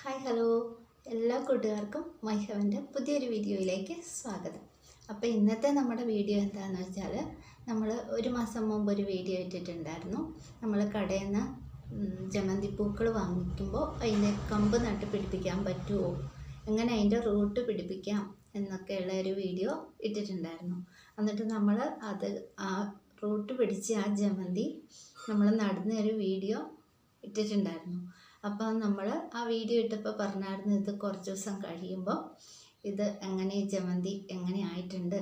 Hi hello എല്ലാ കൂട്ടുകാർക്കും മൈഹവന്റെ പുതിയൊരു വീഡിയോയിലേക്ക് സ്വാഗതം. അപ്പോൾ ഇന്നത്തെ നമ്മുടെ വീഡിയോ എന്താണെന്ന് വെച്ചാൽ നമ്മൾ ഒരു മാസം മുമ്പ് ഒരു വീഡിയോ ഇട്ടിട്ടുണ്ടായിരുന്നു. നമ്മൾ കടയിൽ നിന്ന് ജമന്തി പൂക്കൾ വാങ്ങിക്കുമ്പോൾ അതിന്റെ കമ്പ് നട്ട് പിടിപ്പിക്കാൻ പറ്റുമോ എങ്ങനെ അതിന്റെ റൂട്ട് പിടിപ്പിക്കാം എന്നൊക്കെയുള്ള ഒരു വീഡിയോ ഇട്ടിട്ടുണ്ടായിരുന്നു. എന്നിട്ട് നമ്മൾ അത് ആ റൂട്ട് പിടിച്ച് ആ ജമന്തി നമ്മൾ നടുന്ന ഒരു വീഡിയോ ഇട്ടിട്ടുണ്ടായിരുന്നു. അപ്പോൾ നമ്മൾ ആ വീഡിയോ ഇട്ടപ്പോൾ പറഞ്ഞായിരുന്നു ഇത് കുറച്ച് ദിവസം കഴിയുമ്പോൾ ഇത് എങ്ങനെ ജമന്തി എങ്ങനെ ആയിട്ടുണ്ട്?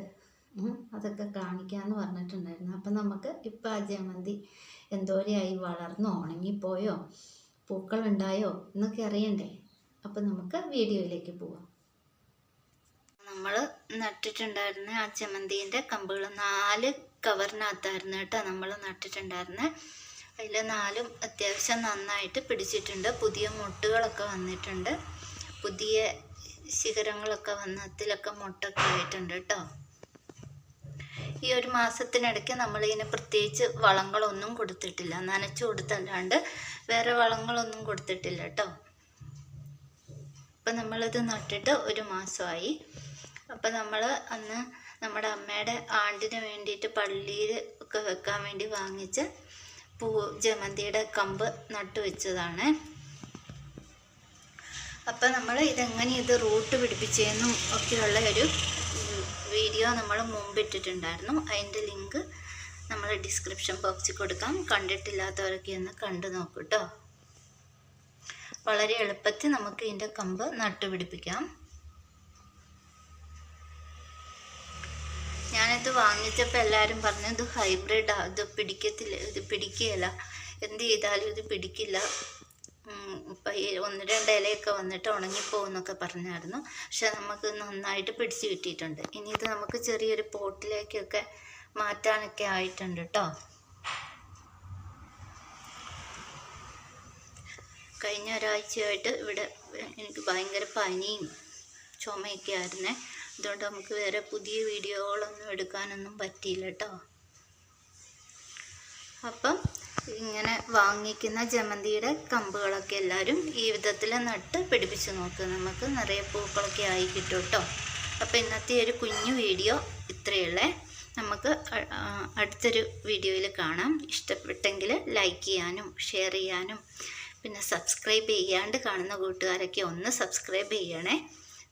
അതൊക്കെ കാണിക്കാമെന്ന് പറഞ്ഞിട്ടുണ്ടായിരുന്നു. അപ്പം നമുക്ക് ഇപ്പം ആ ജമന്തി എന്തോരെയായി? വളർന്നോ ഉണങ്ങിപ്പോയോ? പൂക്കളുണ്ടായോ? എന്നൊക്കെ അറിയണ്ടേ? അപ്പം നമുക്ക് വീഡിയോയിലേക്ക് പോവാം. നമ്മൾ നട്ടിട്ടുണ്ടായിരുന്ന ആ ജമന്തിന്റെ കമ്പുകൾ നാല് കവറിനകത്തായിരുന്നു കേട്ടോ നമ്മൾ നട്ടിട്ടുണ്ടായിരുന്നത് അതിൽ നാലും അത്യാവശ്യം നന്നായിട്ട് പിടിച്ചിട്ടുണ്ട്. പുതിയ മുട്ടുകളൊക്കെ വന്നിട്ടുണ്ട്. പുതിയ ശിഖരങ്ങളൊക്കെ വന്ന് അതിലൊക്കെ മുട്ടൊക്കെ ആയിട്ടുണ്ട് കേട്ടോ. ഈ ഒരു മാസത്തിനിടയ്ക്ക് നമ്മളിതിന് പ്രത്യേകിച്ച് വളങ്ങളൊന്നും കൊടുത്തിട്ടില്ല. നനച്ചു കൊടുത്തല്ലാണ്ട് വേറെ വളങ്ങളൊന്നും കൊടുത്തിട്ടില്ല കേട്ടോ. അപ്പം നമ്മളിത് നട്ടിട്ട് ഒരു മാസമായി. അപ്പം നമ്മൾ അന്ന് നമ്മുടെ അമ്മയുടെ ആണ്ടിന് വേണ്ടിയിട്ട് പള്ളിയിൽ ഒക്കെ വെക്കാൻ വേണ്ടി വാങ്ങിച്ച പൂ ജമന്തിയുടെ കമ്പ് നട്ടു വെച്ചതാണ്. അപ്പം നമ്മൾ ഇതെങ്ങനെ ഇത് റൂട്ട് പിടിപ്പിച്ചതെന്നും ഒക്കെയുള്ള ഒരു വീഡിയോ നമ്മൾ മുമ്പ് ഇട്ടിട്ടുണ്ടായിരുന്നു അതിന്റെ ലിങ്ക് നമ്മൾ ഡിസ്ക്രിപ്ഷൻ ബോക്സിൽ കൊടുക്കാം. കണ്ടിട്ടില്ലാത്തവരൊക്കെ ഒന്ന് കണ്ടു നോക്കൂ കേട്ടോ വളരെ എളുപ്പത്തിൽ നമുക്ക് ഇതിന്റെ കമ്പ് നട്ടുപിടിപ്പിക്കാം. ഞാനിത് വാങ്ങിച്ചപ്പോൾ എല്ലാവരും പറഞ്ഞു ഇത് ഹൈബ്രിഡാ ഇത് പിടിക്കത്തില്ല ഇത് പിടിക്കുകയില്ല എന്ത് ചെയ്താലും ഇത് പിടിക്കില്ല. ഇപ്പം ഒന്ന് രണ്ട് ഇലയൊക്കെ വന്നിട്ട് ഉണങ്ങിപ്പോകുന്നൊക്കെ പറഞ്ഞായിരുന്നു. പക്ഷെ നമുക്ക് നന്നായിട്ട് പിടിച്ച് കിട്ടിയിട്ടുണ്ട്. ഇനി ഇത് നമുക്ക് ചെറിയൊരു പോട്ടിലേക്കൊക്കെ മാറ്റാനൊക്കെ ആയിട്ടുണ്ട് കേട്ടോ കഴിഞ്ഞ ഒരാഴ്ചയായിട്ട് ഇവിടെ എനിക്ക് ഭയങ്കര പനിയും ചുമയൊക്കെ ആയിരുന്നേ. അതുകൊണ്ട് നമുക്ക് വേറെ പുതിയ വീഡിയോകളൊന്നും എടുക്കാനൊന്നും പറ്റിയില്ല കേട്ടോ. അപ്പം ഇങ്ങനെ വാങ്ങിക്കുന്ന ജമന്തിയുടെ കമ്പുകളൊക്കെ എല്ലാവരും ഈ വിധത്തിൽ നട്ട് പിടിപ്പിച്ച് നോക്കുക നമുക്ക് നിറയെ പൂക്കളൊക്കെ ആയി കിട്ടും കേട്ടോ. അപ്പോൾ ഇന്നത്തെ ഒരു കുഞ്ഞു വീഡിയോ ഇത്രയുള്ളേ. നമുക്ക് അടുത്തൊരു വീഡിയോയിൽ കാണാം. ഇഷ്ടപ്പെട്ടെങ്കിൽ ലൈക്ക് ചെയ്യാനും ഷെയർ ചെയ്യാനും പിന്നെ സബ്സ്ക്രൈബ് ചെയ്യാണ്ട് കാണുന്ന കൂട്ടുകാരൊക്കെ ഒന്ന് സബ്സ്ക്രൈബ് ചെയ്യണേ.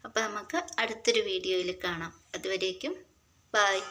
അപ്പോൾ നമുക്ക് അടുത്തൊരു വീഡിയോയിൽ കാണാം. അതുവരേക്കും ബായ്